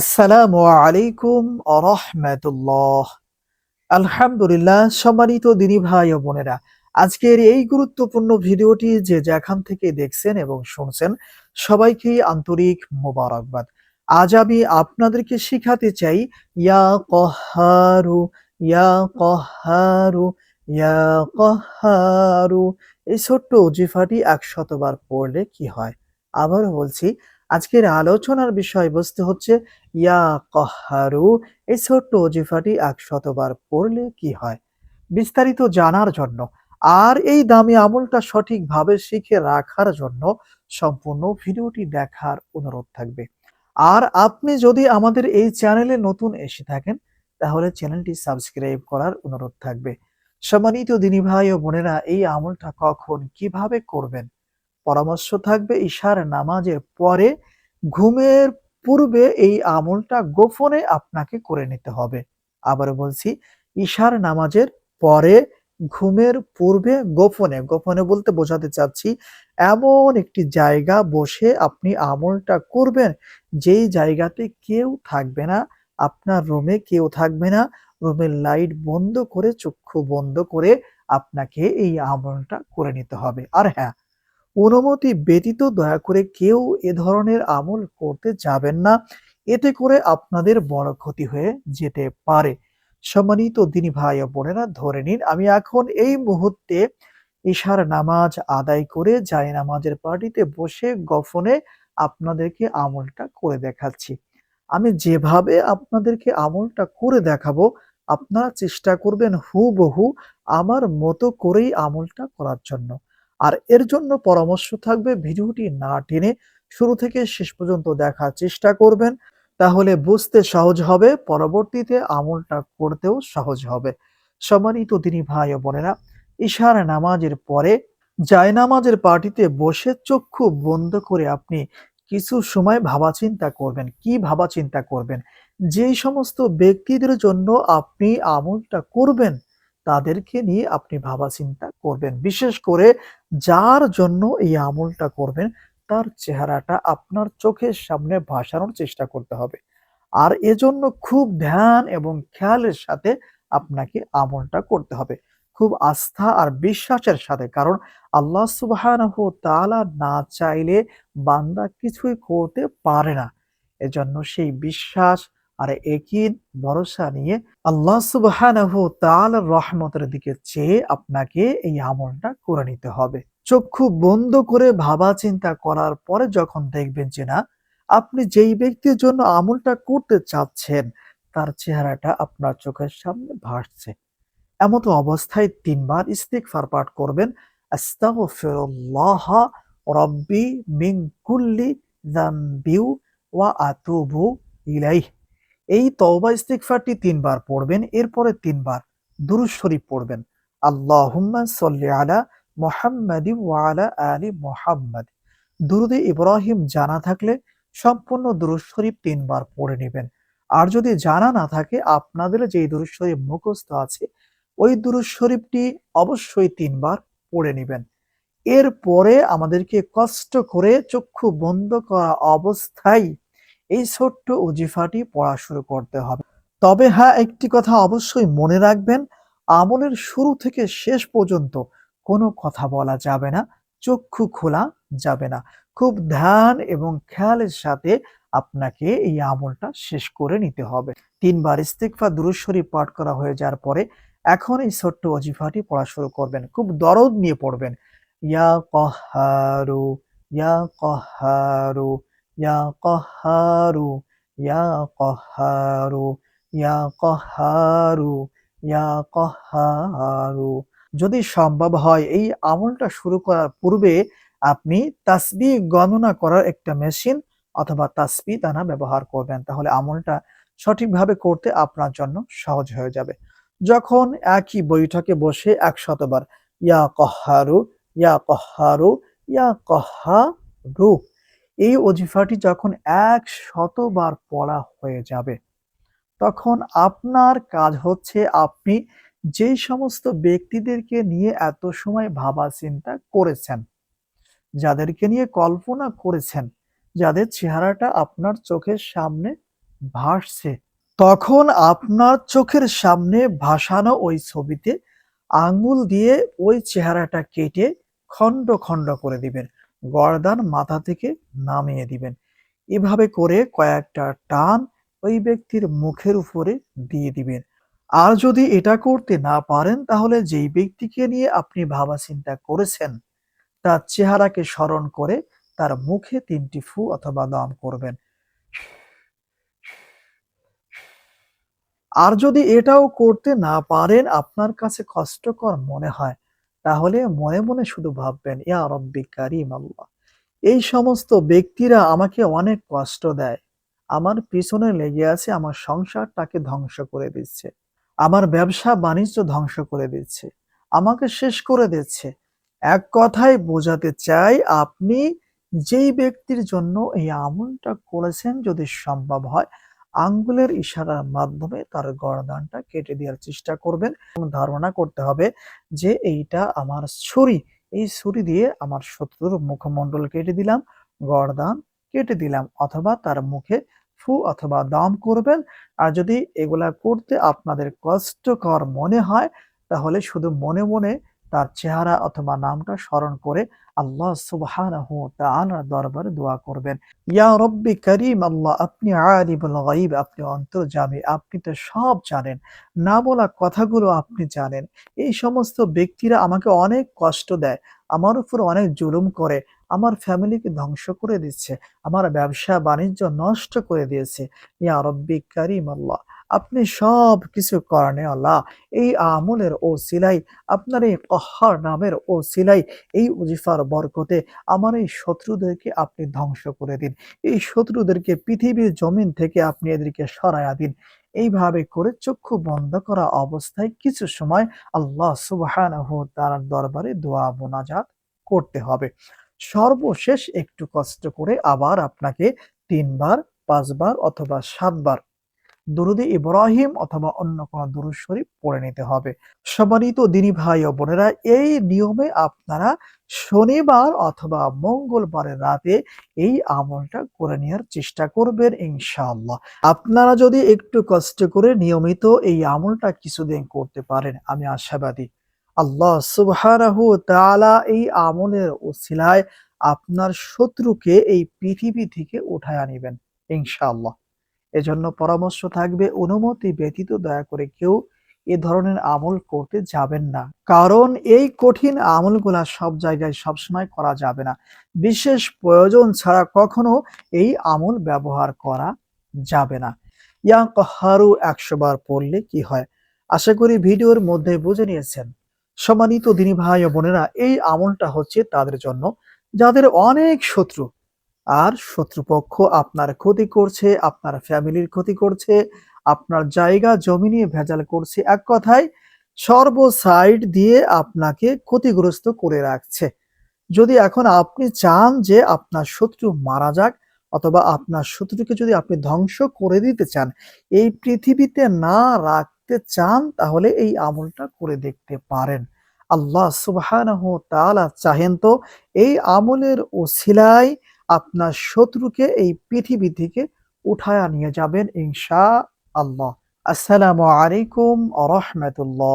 আসসালামু আলাইকুম আরহামাতুল্লাহ আলহামদুলিল্লাহ, সম্মানিত দিনী ভাই ও বোনেরা, আজকের এই গুরুত্বপূর্ণ ভিডিওটি যে যেখান থেকে দেখছেন এবং শুনছেন সবাইকেই আন্তরিক মোবারকবাদ। আজ আমি আপনাদেরকে শিখাতে চাই, ইয়া কহারু ইয়া কহারু ইয়া কহারু। এই ছোট্ট জিফাটি একশতবার পড়লে কি হয়? আবারও বলছি আজকের আলোচনার বিষয়বস্তু হচ্ছে, ইয়া কহারু, এই ছোট্ট অজিফাটি একশতবার পড়লে কি হয়? বিস্তারিত জানার জন্য আর এই দামি আমলটা সঠিকভাবে শিখে রাখার জন্য সম্পূর্ণ ভিডিওটি দেখার অনুরোধ থাকবে। আর আপনি যদি আমাদের এই চ্যানেলে নতুন এসে থাকেন, তাহলে চ্যানেলটি সাবস্ক্রাইব করার অনুরোধ থাকবে। সম্মানিত দিনী ভাই ও বোনেরা, এই আমলটা কখন কীভাবে করবেন? পরামর্শ থাকবে ঈশার নামাজের পরে। ঘুমের পূর্বে এই আমলটা গোপনে আপনাকে করে নিতে হবে। আবার বলছি, ঈশার নামাজের পরে ঘুমের পূর্বে গোপনে গোপনে বলতে বোঝাতে চাচ্ছি, এমন একটি জায়গা বসে আপনি আমলটা করবেন, যেই জায়গাতে কেউ থাকবে না, আপনার রুমে কেউ থাকবে না, রুমের লাইট বন্ধ করে, চক্ষু বন্ধ করে আপনাকে এই আমলটা করে নিতে হবে। আর হ্যাঁ অনুমতি ব্যতীত দয়া করে কেউ এ ধরনের আমল করতে যাবেন না। এতে করে আপনাদের বড় ক্ষতি হয়ে যেতে পারে। সম্মানিত দিনী ভাই বোনেরা, ধরে নিন আমি এখন এই মুহূর্তে ঈশার নামাজ আদায় করে জায় নামাজের পার্টিতে বসে গফনে আপনাদেরকে আমলটা করে দেখাচ্ছি। আমি যেভাবে আপনাদেরকে আমলটা করে দেখাবো, আপনারা চেষ্টা করবেন হুবহু আমার মতো করেই আমলটা করার জন্য। আর এর জন্য পরামর্শ থাকবে ভিডিওটি না টেনে শুরু থেকে শেষ পর্যন্ত দেখার চেষ্টা করবেন, তাহলে বুঝতে সহজ হবে, পরবর্তীতে আমলটা করতেও সহজ হবে। সম্মানিত তিনি ভাই ও বোনেরা ঈশার নামাজের পরে জায়নামাজের পার্টিতে বসে চক্ষু বন্ধ করে আপনি কিছু সময় ভাবা চিন্তা করবেন। কি ভাবা চিন্তা করবেন? যেই সমস্ত ব্যক্তিদের জন্য আপনি আমলটা করবেন তাদেরকে নিয়ে আপনি ভাবা চিন্তা করবেন। বিশেষ করে যার জন্য এই আমলটা করবেন, তার চেহারাটা আপনার চোখের সামনে ভাসানোর চেষ্টা করতে হবে। আর এজন্য খুব ধ্যান এবং খেয়ালের সাথে আপনাকে আমলটা করতে হবে। খুব আস্থা আর বিশ্বাসের সাথে, কারণ আল্লাহ সুবহানাহু তাআলা না চাইলে বান্দা কিছুই করতে পারে না। এজন্য সেই বিশ্বাস আর একিন ভরসা নিয়ে আল্লাহ তাআলার রহমতের দিকে চেয়ে আপনাকে এই আমলটা করে নিতে হবে। চক্ষু বন্ধ করে ভাবা চিন্তা করার পরে যখন দেখবেন যে না, আপনি যেই ব্যক্তির জন্য আমলটা করতে চাচ্ছেন, তার চেহারাটা আপনার চোখের সামনে ভাসছে। এমতো অবস্থায় তিনবার ইস্তিগফার পাঠ করবেন। রব্বি মিন কুল্লি ওয়া আতুবু ইলাইহি। এই তওবা ইস্তিগফারটি তিনবার পড়বেন, এরপরে তিনবার দুরূদ শরীফ পড়বেন। আল্লাহুম্মা সাল্লি আলা মুহাম্মাদি ওয়া আলা মুহাম্মাদ। দুরুদে ইব্রাহিম জানা থাকলে সম্পূর্ণ দুরূদ শরীফ তিনবার পড়ে নেবেন। আর যদি জানা না থাকে, আপনাদের যে দুরূদ শরীফ মুখস্থ আছে, ওই দুরূদ শরীফটি অবশ্যই তিনবার পড়ে নেবেন। এরপরে আমাদেরকে কষ্ট করে চক্ষু বন্ধ করা অবস্থায় এই ছোট্ট উজিফাটি পড়া শুরু করতে হবে। তবে হ্যাঁ একটি কথা অবশ্যই মনে রাখবেন, আমলের শুরু থেকে শেষ পর্যন্ত কোনো কথা বলা যাবে না, চক্ষু খোলা যাবে না। খুব ধ্যান এবং খেয়ালের সাথে আপনাকে এই আমলটা শেষ করে নিতে হবে। তিনবার ইস্তিকফা দুরুদ শরীফ পাঠ করা হয়ে যাওয়ার পরে এখন এই ছোট্ট অজিফাটি পড়া শুরু করবেন। খুব দরদ নিয়ে পড়বেন। ইয়া কহারু ইয়া কহারু ইয়া কহারু ইয়া কহারু ইয়া কহারু ইয়া কহারু যদি সম্ভব হয়, এই আমলটা শুরু করার পূর্বে আপনি তাসবি গণনা করার একটা মেশিন অথবা তাসবি দানা ব্যবহার করবেন। তাহলে আমলটা সঠিকভাবে করতে আপনার জন্য সহজ হয়ে যাবে। যখন একই বৈঠকে বসে একশতবার, ইয়া কহারু ইয়া কহারু ইয়া কহারু এই অজিফাটি যখন এক শতবার পড়া হয়ে যাবে, তখন আপনার কাজ হচ্ছে আপনি যেই সমস্ত ব্যক্তিদেরকে নিয়ে এত সময় ভাবা চিন্তা করেছেন, যাদেরকে নিয়ে কল্পনা করেছেন, যাদের চেহারাটা আপনার চোখের সামনে ভাসছে, তখন আপনার চোখের সামনে ভাসানো ওই ছবিতে আঙ্গুল দিয়ে ওই চেহারাটা কেটে খণ্ড খণ্ড করে দিবেন। গর্দান মাথা থেকে নামিয়ে দিবেন। এভাবে করে কয়েকটা টান ওই ব্যক্তির মুখের উপরে দিয়ে দিবেন। আর যদি এটা করতে না পারেন, তাহলে যেই ব্যক্তিকে নিয়ে আপনি ভাবা চিন্তা করেছেন, তার চেহারাকে স্মরণ করে তার মুখে তিনটি ফু অথবা দম করবেন। আর যদি এটাও করতে না পারেন, আপনার কাছে কষ্টকর মনে হয় তাহলে মনে মনে শুধু ভাববেন, ইয়া রব্বি কারিম আল্লাহ। এই সমস্ত ব্যক্তিরা আমাকে অনেক কষ্ট দেয়। আমার পিছনে লেগে আছে, আমার সংসারটাকে ধ্বংস করে দিচ্ছে। আমার ব্যবসা বাণিজ্য ধ্বংস করে দিচ্ছে। আমাকে শেষ করে দিচ্ছে। এক কথায় বোঝাতে চাই, আপনি যেই ব্যক্তির জন্য এই আমলটা করেছেন যদি সম্ভব হয় আঙ্গুলের ইশারার মাধ্যমে তার গর্দানটা কেটে দেওয়ার চেষ্টা করবেন। ধারণা করতে হবে যে, এইটা আমার ছুরি। এই ছুরি দিয়ে আমার শত্রুর মুখমণ্ডল কেটে দিলাম গর্দান কেটে দিলাম। অথবা তার মুখে ফু অথবা দাম করবেন। আর যদি এগুলা করতে আপনাদের কষ্টকর মনে হয়, তাহলে শুধু মনে মনে তার চেহারা অথবা নামটা স্মরণ করে আল্লাহ সুবহানাহু তাআলার দরবারে দোয়া করবেন। ইয়া রব্বি করিম, আল্লাহ, আপনি আলিমুল গাইব আপনি অন্তর্যামী আপনি তো সব জানেন না বলা কথাগুলো আপনি জানেন। এই সমস্ত ব্যক্তিরা আমাকে অনেক কষ্ট দেয়, আমার উপর অনেক জুলুম করে, আমার ফ্যামিলিকে ধ্বংস করে দিচ্ছে, আমার ব্যবসা বাণিজ্য নষ্ট করে দিয়েছে। ইয়া রব্বি করিম, আল্লাহ আপনি সব কিছু করেন আল্লাহ এই আমলের ও সিলাই আপনার এই কহার নামের ও সিলাই এই উজিফার বরকতে আমার এই শত্রুদেরকে আপনি ধ্বংস করে দিন। এই শত্রুদেরকে পৃথিবীর জমিন থেকে আপনি এদেরকে সরাইয়া দিন। এইভাবে করে চক্ষু বন্ধ করা অবস্থায় কিছু সময় আল্লাহ সুবহানাহু তার দরবারে দোয়া মোনাজাত করতে হবে। সর্বশেষ একটু কষ্ট করে আবার আপনাকে তিনবার, পাঁচবার অথবা সাতবার দুরুদে ইব্রাহিম অথবা অন্য কোনো দুরুদ শরীফ পড়ে নিতে হবে। সম্মানিত দিনী ভাই ও বোনেরা, এই নিয়মে আপনারা শনিবার অথবা মঙ্গলবারের রাতে এই আমলটা করে নেওয়ার চেষ্টা করবেন ইনশাআল্লাহ। আপনারা যদি একটু কষ্ট করে নিয়মিত এই আমলটা কিছুদিন করতে পারেন, আমি আশাবাদী। আল্লাহ সুবহানাহু তাআলা এই আমলের ওসিলায় আপনার শত্রুকে এই পৃথিবী থেকে উঠায় আনিবেন ইনশাআল্লাহ। এজন্য পরামর্শ থাকবে, অনুমতি ব্যতীত দয়া করে কেউ এ ধরনের আমল করতে যাবেন না। কারণ এই কঠিন আমলগুলা সব জায়গায় সবসময় করা যাবে না। বিশেষ প্রয়োজন ছাড়া কখনো এই আমল ব্যবহার করা যাবে না। ইয়া কহারু একশো বার পড়লে কি হয়? আশা করি ভিডিওর মধ্যে বুঝে নিয়েছেন। সম্মানিত দিনী ভাই ও বোনেরা, এই আমলটা হচ্ছে তাদের জন্য। যাদের অনেক শত্রু আর শত্রুপক্ষ আপনার ক্ষতি করছে, আপনার ফ্যামিলির ক্ষতি করছে, আপনার জায়গা, জমি নিয়ে ভেজাল করছে। এক কথায় সর্ব সাইড দিয়ে আপনাকে ক্ষতিগ্রস্ত করে রাখছে। যদি এখন আপনি চান যে আপনার শত্রু মারা যাক অথবা আপনার শত্রুকে যদি আপনি ধ্বংস করে দিতে চান, এই পৃথিবীতে না রাখতে চান, তাহলে এই আমলটা করে দেখতে পারেন। আল্লাহ সুবহানাহু তাআলা চাহেন তো, এই আমলের ওসিলায় আপনার শত্রুকে এই পৃথিবী থেকে উঠায়া নিয়ে যাবেন ইনশা আল্লাহ। আসসালামু আলাইকুম আ রহমতুল্লাহ।